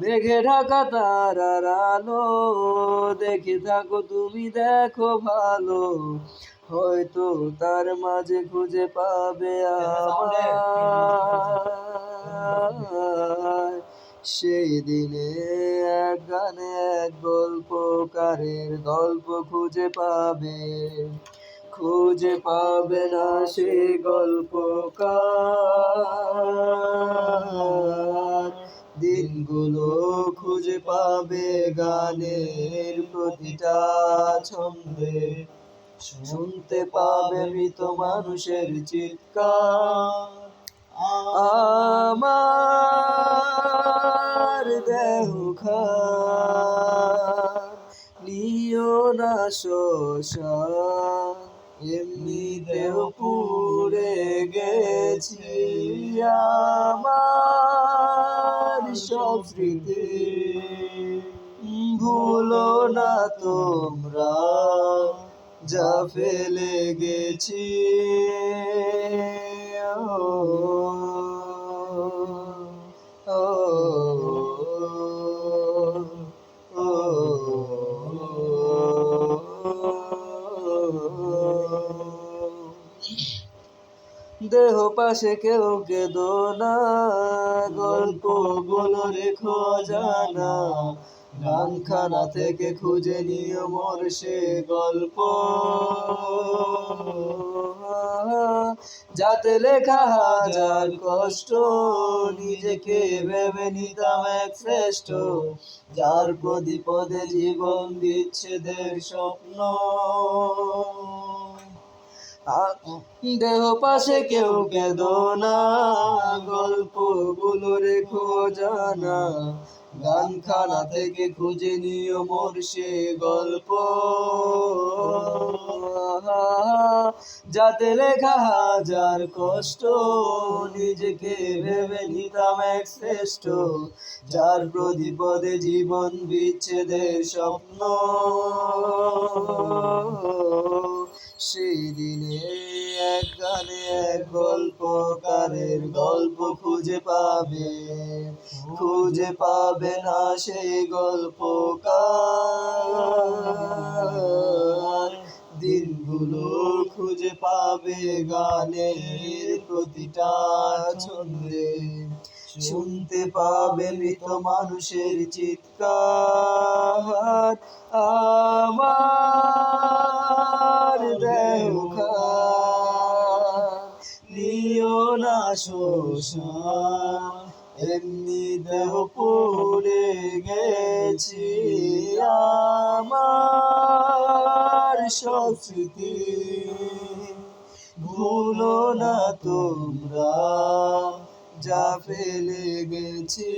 মেঘে ঢাকা তারার আলো দেখে থাকো তুমি দেখো ভালো। হয়তো তার মাঝে খুঁজে পাবে আমার সেই দিনে এক গানে এক গল্পকারের গল্প খুঁজে পাবে। খুঁজে পাবে না সে গল্পকার। দিনগুলো খুঁজে পাবে গানের প্রতিটা ছন্দে। শুনতে পাবে মৃত মানুষের চিৎকার। দেহ নিও না শ্মশান এমনি দেহ পুড়ে গেছি আমার। সব স্মৃতি ভুলো না তোমরা যা ফেলে গেছি ও, দেহ পাশে কেউ কেদো না, গল্প গল্পগুলো রেখো জানা গানখানা থেকে খুঁজে নিয়ে মোর সে গল্প। যাতে লেখা হাজার কষ্ট, নিজেকে ভেবে নিতাম এক শ্রেষ্ঠ। যার প্রদীপদে জীবন দিচ্ছে বিচ্ছেদের স্বপ্ন। দেহ পাশে কেউ কেদ না। গল্পগুলো রেখো জানা। গানখানা থেকে খুঁজে নিও মোর সে গল্প। যাতে লেখা হাজার কষ্ট, নিজেকে ভেবে নিতাম এক শ্রেষ্ঠ। যার প্রদীপদে জীবন বিচ্ছেদের স্বপ্ন সেই দিনে এক গানে এক গল্পকারের গল্প খুঁজে পাবে। খুঁজে পাবে না সেই গল্পকার। দিনগুলো খুঁজে পাবে গানের প্রতিটা ছন্দে। শুনতে পাবে মৃত মানুষের চিৎকার। আমার দেহ নিও না শোষণ এমনি দেহ পড়ে গেছি। আমার সব ভুলো না তোমরা যা ফেলে গেছি।